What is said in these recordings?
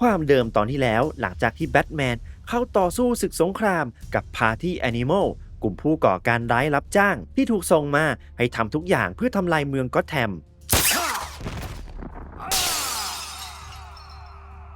ความเดิมตอนที่แล้วหลังจากที่แบทแมนเข้าต่อสู้ศึกสงครามกับพาที่แอนิมอลกลุ่มผู้ก่อการร้ายรับจ้างที่ถูกส่งมาให้ทำทุกอย่างเพื่อทำลายเมืองก็อตแทม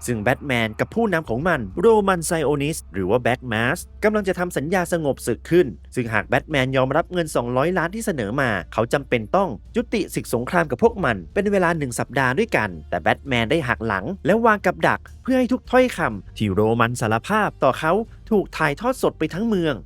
ซึ่งแบทแมนกับผู้นำของมันโรมันไซโอนิสหรือว่าแบทมาสกำลังจะทำสัญญาสงบศึกขึ้น ซึ่งหากแบทแมนยอมรับเงิน 200 ล้านที่เสนอมา เขาจำเป็นต้องยุติศึกสงครามกับพวกมัน เป็นเวลาหนึ่งสัปดาห์ด้วยกัน แต่แบทแมนได้หักหลัง และวางกับดัก เพื่อให้ทุกถ้อยคำที่โรมันสารภาพต่อเขาถูกถ่ายทอดสดไปทั้งเมือง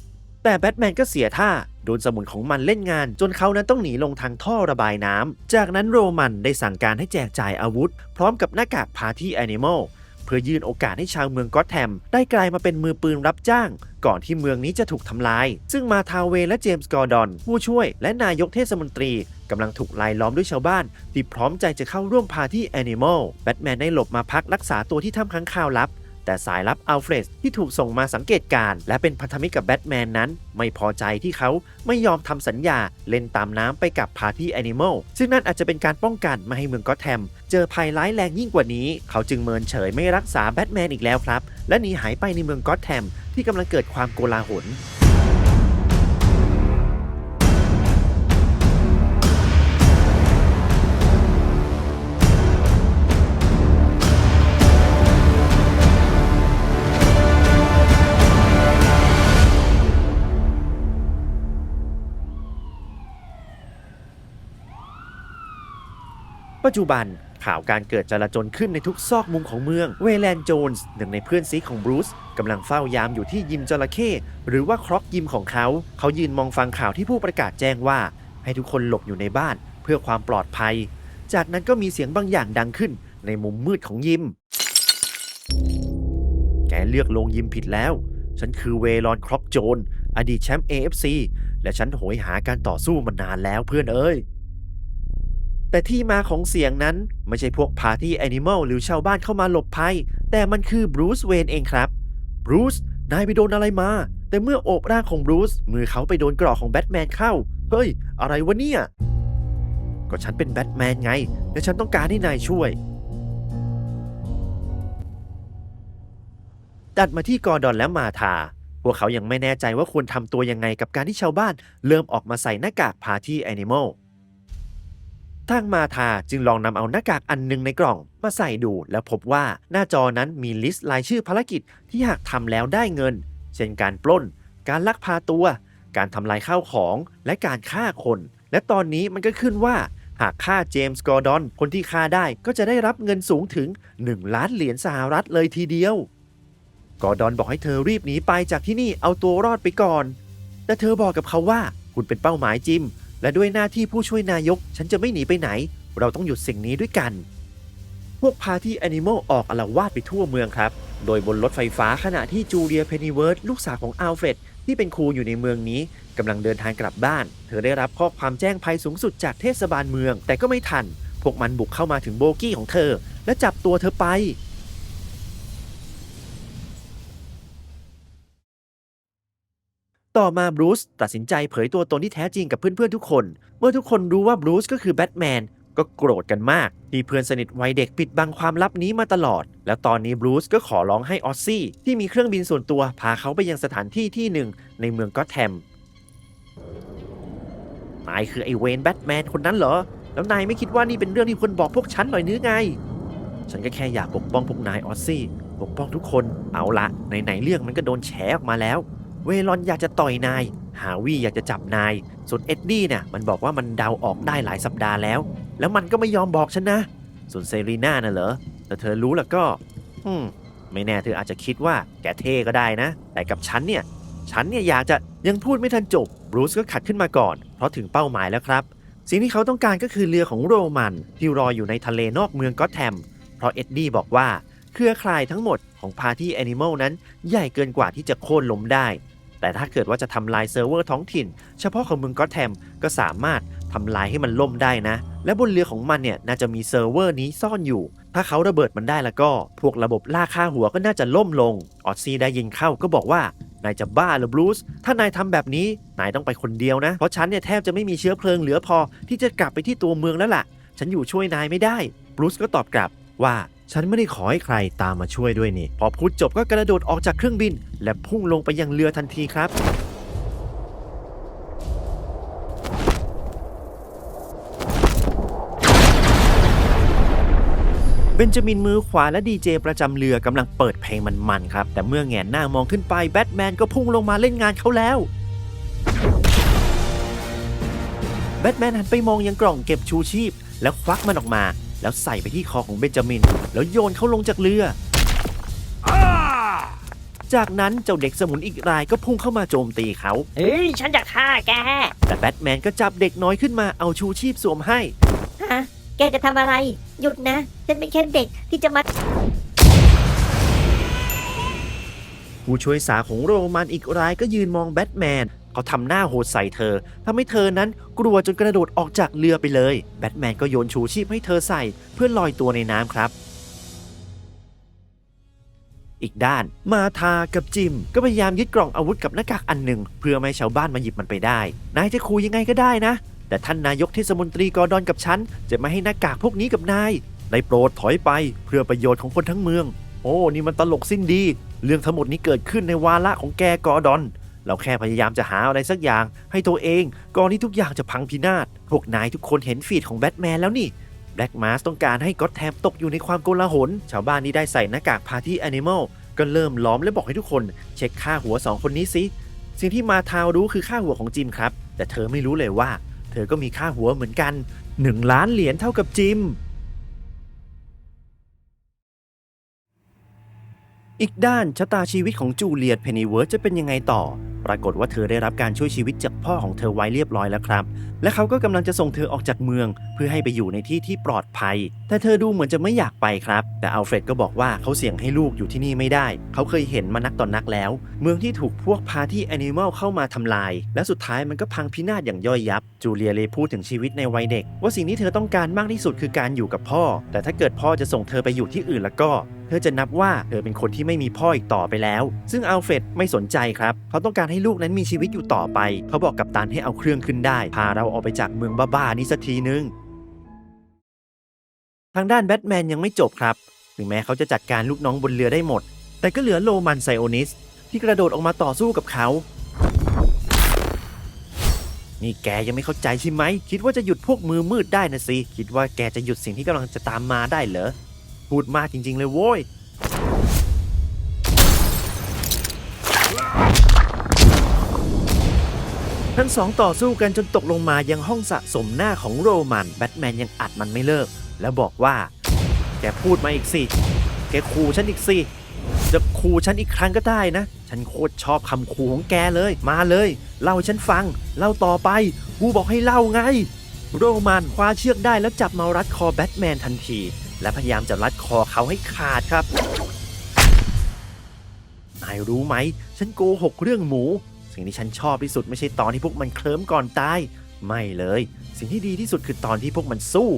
แต่แบทแมนก็เสียท่าโดนสมุนของมันเล่นงาน จนเขานั้นต้องหนีลงทางท่อระบายน้ำจากนั้นโรมันได้สั่งการให้แจกจ่ายอาวุธ พร้อมกับหน้ากากพาร์ตี้แอนิม l ล เพื่อยื่นโอกาสให้ชาวเมืองก็อตแฮมได้กลายมาเป็นมือปืนรับจ้าง ก่อนที่เมืองนี้จะถูกทำลาย ซึ่งมาทาเวและเจมส์กอร์ดอน ผู้ช่วยและนายกเทศมนตรีกำลังถูกลายล้อมด้วยชาวบ้าน ที่พร้อมใจจะเข้าร่วมพาที่แอนิมอลแบทแมนได้หลบมาพักรักษาตัวที่ถ้ำค้างคาวลับ แต่สายลับอัลเฟรดที่ถูกส่งมาสังเกตการณ์และเป็นพันธมิตรกับแบทแมนนั้น ไม่พอใจที่เขาไม่ยอมทำสัญญาเล่นตามน้ำไปกับพาร์ตี้แอนิมอลซึ่งนั่นอาจจะเป็นการป้องกันไม่ให้เมืองก็อตแทมเจอภัยร้ายแรงยิ่งกว่านี้ เขาจึงเมินเฉยไม่รักษาแบทแมนอีกแล้วครับ และหนีหายไปในเมืองก็อตแทมที่กำลังเกิดความโกลาหล ปัจจุบันข่าวการเกิดจลาจลขึ้นในทุกซอกมุมของเมือง เวแลนโจนส์หนึ่งในเพื่อนซีของบรูซกำลังเฝ้ายามอยู่ที่ยิมจระเข้หรือว่าครอกยิมของเขา เขายืนมองฟังข่าวที่ผู้ประกาศแจ้งว่า ให้ทุกคนหลบอยู่ในบ้านเพื่อความปลอดภัย จากนั้นก็มีเสียงบางอย่างดังขึ้นในมุมมืดของยิม แกเลือกลงยิมผิดแล้ว ฉันคือเวลอนครอกโจน อดีตแชมป์ AFC และฉันโหยหาการต่อสู้มานานแล้วเพื่อนเอ้ย แต่ที่มาของเสียงนั้นไม่ใช่พวกพาร์ตี้แอนิม l ลหรือชาวบ้านเข้ามาหลบภัย แต่มันคือบรูซเวนเองครับบรูซนายไปโดนอะไรมา แต่เมื่อโอบร่างของบรูซมือเขาไปโดนกรอกของแบทแมนเข้า เฮ้ย อะไรวะเนี่ย ก็ฉันเป็นแบทแมนไง และฉันต้องการให้นายช่วย ตัดมาที่กอร์ดอนและมาธาพวกเขายังไม่แน่ใจว่าควรทำตัวยังไงกับการที่ชาวบ้าน เริ่มออกมาใส่หน้ากากพาร์ตี้แอนิม l ล ทางมาธาจึงลองนำเอาหน้ากากอันหนึงในกล่องมาใส่ดู แล้วพบว่าหน้าจอนั้นมีลิสต์รายชื่อภารกิจที่หากทำแล้วได้เงิน เช่นการปล้น การลักพาตัว การทำลายข้าวของ และการฆ่าคน และตอนนี้มันก็ขึ้นว่า หากฆ่าเจมส์กอร์ดอน คนที่ฆ่าได้ก็จะได้รับเงินสูงถึง 1 ล้านเหรียญสหรัฐเลยทีเดียว กอร์ดอนบอกให้เธอรีบหนีไปจากที่นี่เอาตัวรอดไปก่อน แต่เธอบอกกับเขาว่าคุณเป็นเป้าหมายจิม และด้วยหน้าที่ผู้ช่วยนายก ฉันจะไม่หนีไปไหน เราต้องหยุดสิ่งนี้ด้วยกัน พวกพาที่แอนิม l ลออกอาละวาดไปทั่วเมืองครับ โดยบนรถไฟฟ้าขณะที่จูเลียเพนนีเวิร์ดลูกสาวของอัลเฟรดที่เป็นครูอยู่ในเมืองนี้กำลังเดินทางกลับบ้าน เธอได้รับข้อความแจ้งภัยสูงสุดจากเทศบาลเมือง แต่ก็ไม่ทัน พวกมันบุกเข้ามาถึงโบกี้ของเธอ และจับตัวเธอไป ต่อมาบรูซตัดสินใจเผยตัวตนที่แท้จริงกับเพื่อนๆทุกคน เมื่อทุกคนรู้ว่าบรูซก็คือแบทแมนก็โกรธกันมากที่เพื่อนสนิทวัยเด็กปิดบังความลับนี้มาตลอด แล้วตอนนี้บรูซก็ขอร้องให้ออซซี่ที่มีเครื่องบินส่วนตัวพาเขาไปยังสถานที่ที่หนึ่งในเมืองก็แทมนายคือไอเวนแบทแมนคนนั้นเหรอ แล้วนายไม่คิดว่านี่เป็นเรื่องที่ควรบอกพวกฉันหน่อยหรือไง ฉันก็แค่อยากปกป้องพวกนายออซซี่ ปกป้องทุกคน เอาละไหนๆเรื่องมันก็โดนแฉออกมาแล้ว เวลอนอยากจะต่อยนาย ฮาวิอยากจะจับนาย ส่วนเอ็ดดี้เนี่ยมันบอกว่ามันเดาออกได้หลายสัปดาห์แล้ว แล้วมันก็ไม่ยอมบอกฉันนะ ส่วนเซรีน่าน่ะเหรอ แต่เธอรู้แล้วก็อืมไม่แน่เธออาจจะคิดว่าแกเท่ก็ได้นะ แต่กับฉันเนี่ย ฉันเนี่ยอยากจะยังพูดไม่ทันจบบรูซก็ขัดขึ้นมาก่อน เพราะถึงเป้าหมายแล้วครับ สิ่งที่เขาต้องการก็คือเรือของโรมันที่รออยู่ในทะเลนอกเมืองก็อตแทม เพราะเอ็ดดี้บอกว่าเครือข่ายทั้งหมดของพาร์ที่แอนิม l ลนั้นใหญ่เกินกว่าที่จะโค่นล้มได้ แต่ถ้าเกิดว่าจะทำลายเซิร์ฟเวอร์ท้องถิ่น เฉพาะของเมืองก็แทมก็สามารถทำลายให้มันล่มได้นะ และบนเรือของมันเนี่ยน่าจะมีเซิร์ฟเวอร์นี้ซ่อนอยู่ ถ้าเขาระเบิดมันได้แล้วก็ พวกระบบล่าค่าหัวก็น่าจะล่มลง ออซซี่ได้ยินเข้าก็บอกว่านายจะบ้าหรือบรูซถ้านายทำแบบนี้ นายต้องไปคนเดียวนะ เพราะฉันเนี่ยแทบจะไม่มีเชื้อเพลิงเหลือพอที่จะกลับไปที่ตัวเมืองแล้วล่ะ ฉันอยู่ช่วยนายไม่ได้บรูซก็ตอบกลับว่า ฉันไม่ได้ขอให้ใครตามมาช่วยด้วยนี่ พอพูดจบก็กระโดดออกจากเครื่องบิน และพุ่งลงไปยังเรือทันทีครับ เบนจามินมือขวาและดีเจประจำเรือกำลังเปิดเพลงมันๆครับ แต่เมื่อแงนหน้ามองขึ้นไปแบทแมนก็พุ่งลงมาเล่นงานเขาแล้วแบทแมนหันไปมองยังกล่องเก็บชูชีพ แล้วควักมันออกมา แล้วใส่ไปที่คอของเบนจามิน แล้วโยนเขาลงจากเรือ จากนั้นเจ้าเด็กสมุนอีกรายก็พุ่งเข้ามาโจมตีเขา เฮ้ย ฉันจะฆ่าแก แต่แบทแมนก็จับเด็กน้อยขึ้นมาเอาชูชีพสวมให้ ฮะ แกจะทำอะไร หยุดนะ ฉันเป็นแค่เด็กที่จะมา ผู้ช่วยสาวของโรมันอีกรายก็ยืนมองแบทแมน เขาทำหน้าโหดใส่เธอทำให้เธอนั้นกลัวจนกระโดดออกจากเรือไปเลย แบทแมนก็โยนชูชีพให้เธอใส่เพื่อลอยตัวในน้ำครับอีกด้านมาทากับจิม ก็พยายามยึดกล่องอาวุธกับหน้ากากอันหนึ่ง เพื่อไม่ให้ชาวบ้านมาหยิบมันไปได้ นายจะคูยังไงก็ได้นะ แต่ท่านนายกเทศมนตรีกอร์ดอนกับฉัน จะไม่ให้หน้ากากพวกนี้กับนายได้โปรดถอยไปเพื่อประโยชน์ของคนทั้งเมือง โอ้ นี่มันตลกสิ้นดี เรื่องทั้งหมดนี้เกิดขึ้นในวาระของแกกอร์ดอน เราแค่พยายามจะหาอะไรสักอย่าง ให้ตัวเองก่อนที่ทุกอย่างจะพังพินาศ พวกนายทุกคนเห็นฟีดของแบทแมนแล้วนี่แบล็กมาสต้องการให้ก็อตแทมตกอยู่ในความโกลาหล ชาวบ้านที่ได้ใส่หน้ากากพาร์ตี้แอนิมอลก็เริ่มล้อมและบอกให้ทุกคน เช็คค่าหัวสองคนนี้สิ สิ่งที่มาทาวรู้คือค่าหัวของจิมครับ แต่เธอไม่รู้เลยว่า เธอก็มีค่าหัวเหมือนกัน 1 ล้านเหรียญเท่ากับจิม อีกด้านชะตาชีวิตของจูเลียตเพนนีเวิร์ธจะเป็นยังไงต่อ ปรากฏว่าเธอได้รับการช่วยชีวิตจากพ่อของเธอไว้เรียบร้อยแล้วครับ และเขาก็กำลังจะส่งเธอออกจากเมือง เพื่อให้ไปอยู่ในที่ที่ปลอดภัย แต่เธอดูเหมือนจะไม่อยากไปครับ แต่อัลเฟรดก็บอกว่าเขาเสี่ยงให้ลูกอยู่ที่นี่ไม่ได้ เขาเคยเห็นมานักต่อนนักแล้ว เมืองที่ถูกพวกพาที่แอนิมอลเข้ามาทำลาย และสุดท้ายมันก็พังพินาศอย่างย่อยยับ จูเลียเลยพูดถึงชีวิตในวัยเด็ก ว่าสิ่งที่เธอต้องการมากที่สุดคือการอยู่กับพ่อ แต่ถ้าเกิดพ่อจะส่งเธอไปอยู่ที่อื่นแล้วก็ เธอจะนับว่าเธอเป็นคนที่ไม่มีพ่ออีกต่อไปแล้ว ซึ่งอัลเฟรดไม่สนใจครับ เขาต้องการให้ลูกนั้นมีชีวิตอยู่ต่อไป เขาบอกกับตันให้เอาเครื่องขึ้นได้ พาเราออกไปจากเมืองบ้าๆนี้สักทีนึง ทางด้านแบทแมนยังไม่จบครับ ถึงแม้เขาจะจัดการลูกน้องบนเรือได้หมด แต่ก็เหลือโลมันไซโอนิส ที่กระโดดออกมาต่อสู้กับเขา นี่แกยังไม่เข้าใจใช่ไหม คิดว่าจะหยุดพวกมือมืดได้นะสิ คิดว่าแกจะหยุดสิ่งที่กำลังจะตามมาได้เหรอ พูดมากจริง ๆ เลยโว้ย ทั้งสองต่อสู้กันจนตกลงมายังห้องสะสมหน้าของโรมัน แบทแมนยังอัดมันไม่เลิก แล้วบอกว่า แกพูดมาอีกสิ แกขู่ฉันอีกสิ จะขู่ฉันอีกครั้งก็ได้นะ ฉันโคตรชอบคำขู่ของแกเลย มาเลย เล่าให้ฉันฟัง เล่าต่อไป กูบอกให้เล่าไง โรมันคว้าเชือกได้แล้วจับมารัดคอแบทแมนทันที และพยายามจะรัดคอเขาให้ขาดครับ นายรู้ไหม ฉันโกหกเรื่องหมู สิ่งที่ฉันชอบที่สุดไม่ใช่ตอนที่พวกมันเคลิ้มก่อนตาย ไม่เลย สิ่งที่ดีที่สุดคือตอนที่พวกมันสู้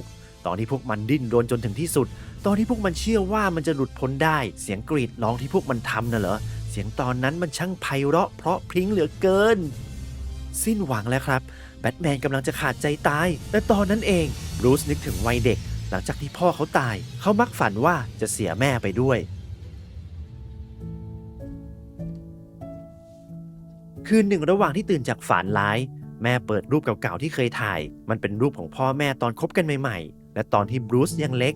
ตอนที่พวกมันดิ้นรนจนถึงที่สุด ตอนที่พวกมันเชื่อว่ามันจะหลุดพ้นได้ เสียงกรีดร้องที่พวกมันทำน่ะเหรอ เสียงตอนนั้นมันช่างไพเราะเพราะพริ้งเหลือเกิน สิ้นหวังแล้วครับ แบทแมนกำลังจะขาดใจตาย แต่ตอนนั้นเองบรูซนึกถึงวัยเด็ก หลังจากที่พ่อเขาตาย เขามักฝันว่าจะเสียแม่ไปด้วย คืนหนึ่งระหว่างที่ตื่นจากฝันร้าย แม่เปิดรูปเก่าๆที่เคยถ่าย มันเป็นรูปของพ่อแม่ตอนคบกันใหม่ๆ และตอนที่บรูซยังเล็ก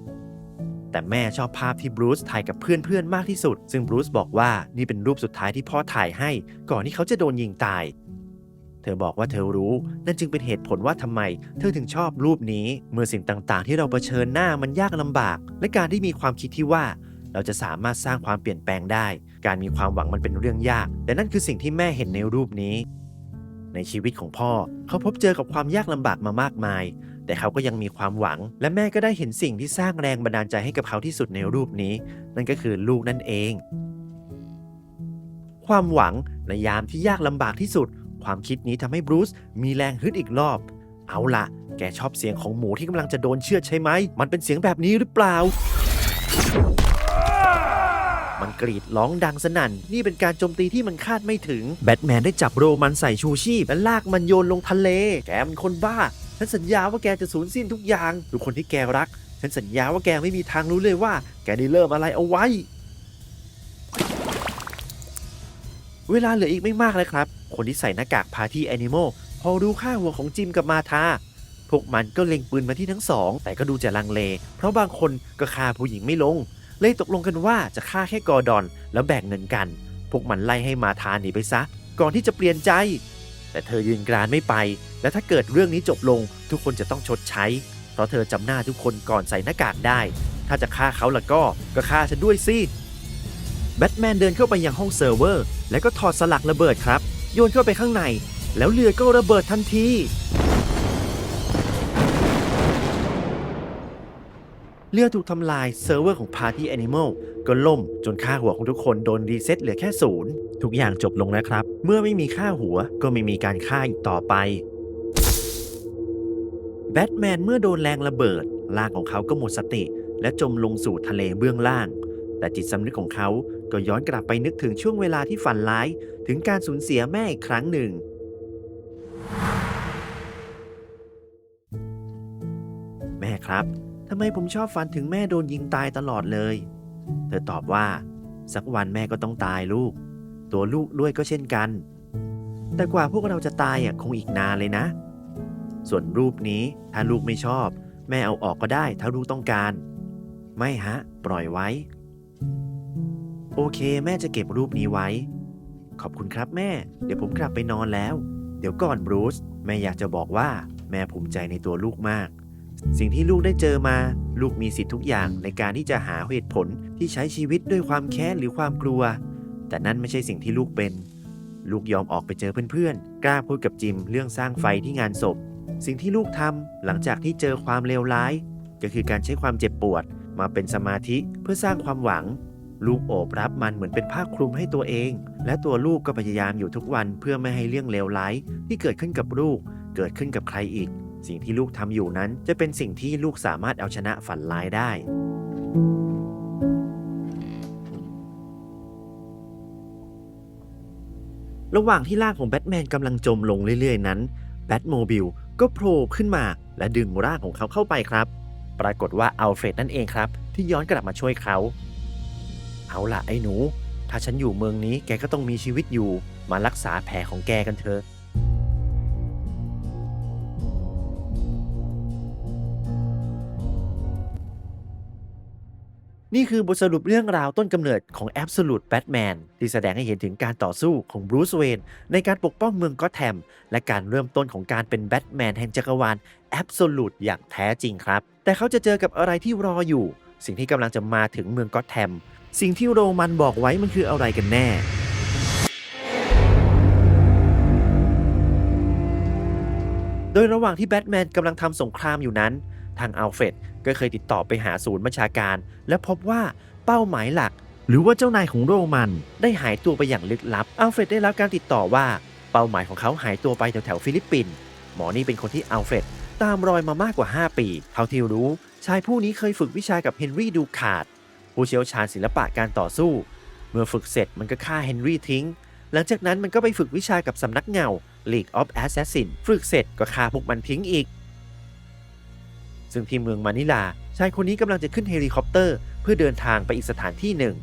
แต่แม่ชอบภาพที่บรูซถ่ายกับเพื่อนๆมากที่สุด ซึ่งบรูซบอกว่านี่เป็นรูปสุดท้ายที่พ่อถ่ายให้ ก่อนที่เขาจะโดนยิงตาย เธอบอกว่าเธอรู้ นั่นจึงเป็นเหตุผลว่าทำไม เธอถึงชอบรูปนี้ เมื่อสิ่งต่างๆ ที่เราเผชิญหน้ามันยากลำบาก และการที่มีความคิดที่ว่า เราจะสามารถสร้างความเปลี่ยนแปลงได้ การมีความหวังมันเป็นเรื่องยากแต่นั่นคือสิ่งที่แม่เห็นในรูปนี้ ในชีวิตของพ่อ เขาพบเจอกับความยากลำบากมามากมาย แต่เขาก็ยังมีความหวัง และแม่ก็ได้เห็นสิ่งที่สร้างแรงบันดาลใจให้กับเขาที่สุดในรูปนี้ นั่นก็คือลูกนั่นเอง ความหวังในยามที่ยากลำบากที่สุด ความคิดนี้ทำให้บรูซมีแรงฮึดอีกรอบ เอาละแกชอบเสียงของหมูที่กำลังจะโดนเชือดใช่ไหม มันเป็นเสียงแบบนี้หรือเปล่า มันกรีดร้องดังสนั่น นี่เป็นการโจมตีที่มันคาดไม่ถึง แบทแมนได้จับโรมันใส่ชูชีพ และลากมันโยนลงทะเล แกมันคนบ้า ฉันสัญญาว่าแกจะสูญสิ้นทุกอย่างทุกคนที่แกรักฉฉันสัญญาว่าแกไม่มีทางรู้เลยว่า แกได้เริ่มอะไรเอาไว้ เวลาเหลืออีกไม่มากแล้วครับ คนที่ใส่หน้ากากพาที่แอนิมอลพอรู้ค่าหัวของจิมกับมาธาพวกมันก็เล็งปืนมาที่ทั้งสอง แต่ก็ดูจะลังเล เพราะบางคนก็ฆ่าผู้หญิงไม่ลง เลยตกลงกันว่าจะฆ่าแค่กอร์ดอน แล้วแบ่งเงินกัน พวกมันไล่ให้มาธาหนีไปซะ ก่อนที่จะเปลี่ยนใจ แต่เธอยืนกรานไม่ไป และถ้าเกิดเรื่องนี้จบลง ทุกคนจะต้องชดใช้ เพราะเธอจำหน้าทุกคนก่อนใส่หน้ากากได้ ถ้าจะฆ่าเขาล่ะก็ก็ฆ่าฉันด้วยสิ แบทแมนเดินเข้าไปยังห้องเซิร์ฟเวอร์ แล้วก็ถอดสลักระเบิดครับ โยนเข้าไปข้างใน แล้วเรือก็ระเบิดทันที เรือถูกทำลายเซิร์ฟเวอร์ของ Party Animal ก็ล่มจนค่าหัวของทุกคนโดนรีเซ็ตเหลือแค่ศูนย์ทุกอย่างจบลงแล้วครับ เมื่อไม่มีค่าหัวก็ไม่มีการฆ่าอีกต่อไปแบทแมนเมื่อโดนแรงระเบิดร่างของเขาก็หมดสติ และจมลงสู่ทะเลเบื้องล่าง แต่จิตสำนึกของเขา ก็ย้อนกลับไปนึกถึงช่วงเวลาที่ฝันร้าย ถึงการสูญเสียแม่อีกครั้งหนึ่ง แม่ครับทำไมผมชอบฝันถึงแม่โดนยิงตายตลอดเลย เธอตอบว่า สักวันแม่ก็ต้องตายลูก ตัวลูกด้วยก็เช่นกัน แต่กว่าพวกเราจะตายอะคงอีกนานเลยนะ ส่วนรูปนี้ถ้าลูกไม่ชอบ แม่เอาออกก็ได้ถ้าลูกต้องการ ไม่ฮะ ปล่อยไว้ โอเค แม่จะเก็บรูปนี้ไว้ ขอบคุณครับแม่ เดี๋ยวผมกลับไปนอนแล้ว เดี๋ยวก่อนบรูซแม่อยากจะบอกว่าแม่ภูมิใจในตัวลูกมาก สิ่งที่ลูกได้เจอมา ลูกมีสิทธิ์ทุกอย่างในการที่จะหาเหตุผลที่ใช้ชีวิตด้วยความแค้นหรือความกลัว แต่นั่นไม่ใช่สิ่งที่ลูกเป็น ลูกยอมออกไปเจอเพื่อนๆ กล้าพูดกับจิมเรื่องสร้างไฟที่งานศพ สิ่งที่ลูกทำหลังจากที่เจอความเลวร้าย ก็คือการใช้ความเจ็บปวด มาเป็นสมาธิเพื่อสร้างความหวัง ลูกโอบรับมันเหมือนเป็นผ้าคลุมให้ตัวเอง และตัวลูกก็พยายามอยู่ทุกวันเพื่อไม่ให้เรื่องเลวร้ายที่เกิดขึ้นกับลูก เกิดขึ้นกับใครอีก สิ่งที่ลูกทำอยู่นั้นจะเป็นสิ่งที่ลูกสามารถเอาชนะฝันร้ายได้ ระหว่างที่ร่างของแบทแมนกำลังจมลงเรื่อยๆ นั้นแบทโมบิลก็โผล่ขึ้นมาและดึงร่างของเขาเข้าไปครับ ปรากฏว่าอัลเฟรดนั่นเองครับ ที่ย้อนกลับมาช่วยเขา เอาล่ะไอ้หนู ถ้าฉันอยู่เมืองนี้แกก็ต้องมีชีวิตอยู่ มารักษาแผลของแกกันเถอะนี่คือบทสรุปเรื่องราวต้นกำเนิดของ Absolute Batman ที่แสดงให้เห็นถึงการต่อสู้ของบรูซเวนในการปกป้องเมืองก็อตแธมและการเริ่มต้นของการเป็นแบทแมนแห่งจักรวาล Absolute อย่างแท้จริงครับ แต่เขาจะเจอกับอะไรที่รออยู่ สิ่งที่กำลังจะมาถึงเมืองก็อตแธม สิ่งที่โรมันบอกไว้มันคืออะไรกันแน่ โดยระหว่างที่แบทแมนกำลังทำสงครามอยู่นั้น ทางอัลเฟรดก็เคยติดต่อไปหาศูนย์บัญชาการ และพบว่าเป้าหมายหลัก หรือว่าเจ้านายของโรมัน ได้หายตัวไปอย่างลึกลับ อัลเฟรดได้รับการติดต่อว่าเป้าหมายของเขาหายตัวไปแถวๆฟิลิปปินส์ หมอนี่เป็นคนที่อัลเฟรดตามรอยมามากกว่า 5 ปี เท่าที่รู้ ชายผู้นี้เคยฝึกวิชากับเฮนรี่ดูคาร์ด ผู้เชี่ยวชาญศิลปะการต่อสู้ เมื่อฝึกเสร็จมันก็ฆ่าเฮนรี่ทิ้ง หลังจากนั้นมันก็ไปฝึกวิชากับสำนักเงา League of Assassin ฝึกเสร็จก็ฆ่าพวกมันทิ้งอีก ซึ่งที่เมืองมานิลาชายคนนี้กำลังจะขึ้นเฮลิคอปเตอร์ เพื่อเดินทางไปอีกสถานที่หนึ่ง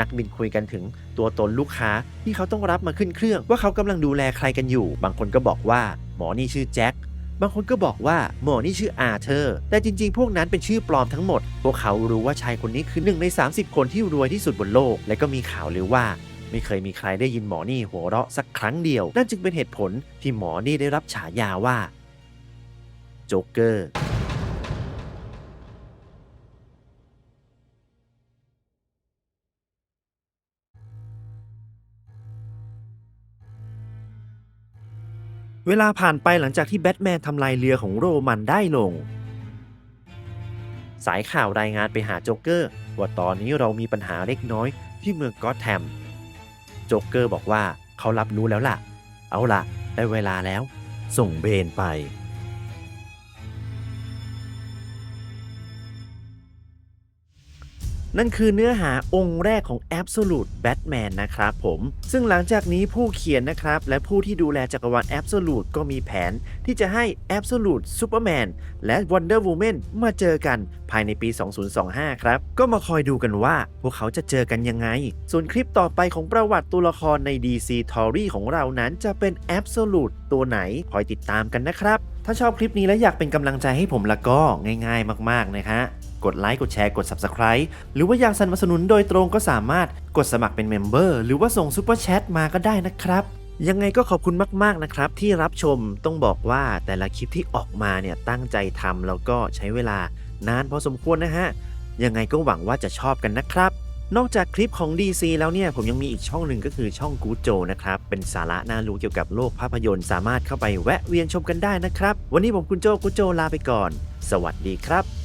นักบินคุยกันถึงตัวตนลูกค้าที่เขาต้องรับมาขึ้นเครื่อง ว่าเขากำลังดูแลใครกันอยู่ บางคนก็บอกว่า หมอนี่ชื่อแจ็ค บางคนก็บอกว่าหมอนี่ชื่ออาเธอร์ แต่จริงๆ พวกนั้นเป็นชื่อปลอมทั้งหมด พวกเขารู้ว่าชายคนนี้คือหนึ่งใน 30 คนที่รวยที่สุดบนโลก และก็มีข่าวลือว่า ไม่เคยมีใครได้ยินหมอนี่หัวเราะสักครั้งเดียว นั่นจึงเป็นเหตุผลที่หมอนี่ได้รับฉายาว่าโจ๊กเกอร์ เวลาผ่านไปหลังจากที่แบทแมนทำลายเรือของโรมันได้ลง สายข่าวรายงานไปหาโจ๊กเกอร์ ว่าตอนนี้เรามีปัญหาเล็กน้อยที่เมืองก็อตแฮมโจ๊กเกอร์บอกว่าเขารับรู้แล้วล่ะ เอาล่ะ ได้เวลาแล้ว ส่งเบนไป นั่นคือเนื้อหาองค์แรกของ Absolute Batman นะครับผม ซึ่งหลังจากนี้ผู้เขียนนะครับ และผู้ที่ดูแลจักรวาล Absolute ก็มีแผนที่จะให้ Absolute Superman และ Wonder Woman มาเจอกันภายในปี 2025 ครับ ก็มาคอยดูกันว่า พวกเขาจะเจอกันยังไง ส่วนคลิปต่อไปของประวัติตัวละครใน DC t o r y ของเรานั้นจะเป็น Absolute ตัวไหนคอยติดตามกันนะครับ ถ้าชอบคลิปนี้และอยากเป็นกำลังใจให้ผมละก็ง่าย ๆ มาก ๆ นะฮะ กดไลค์กดแชร์กด Subscribe หรือว่าอยากสนับสนุนโดยตรงก็สามารถกดสมัครเป็นเมมเบอร์หรือว่าส่งซูเปอร์แชทมาก็ได้นะครับ ยังไงก็ขอบคุณมาก ๆ นะครับ ที่รับชมต้องบอกว่าแต่ละคลิปที่ออกมาเนี่ยตั้งใจทำแล้วก็ใช้เวลานานพอสมควรนะฮะยังไงก็หวังว่าจะชอบกันนะครับนอกจากคลิปของ DC แล้วเนี่ย ผมยังมีอีกช่องหนึ่งก็คือช่องกูโจนะครับ เป็นสาระน่ารู้เกี่ยวกับโลกภาพยนตร์สามารถเข้าไปแวะเวียนชมกันได้นะครับ วันนี้ผมคุณโจกูโจลาไปก่อน สวัสดีครับ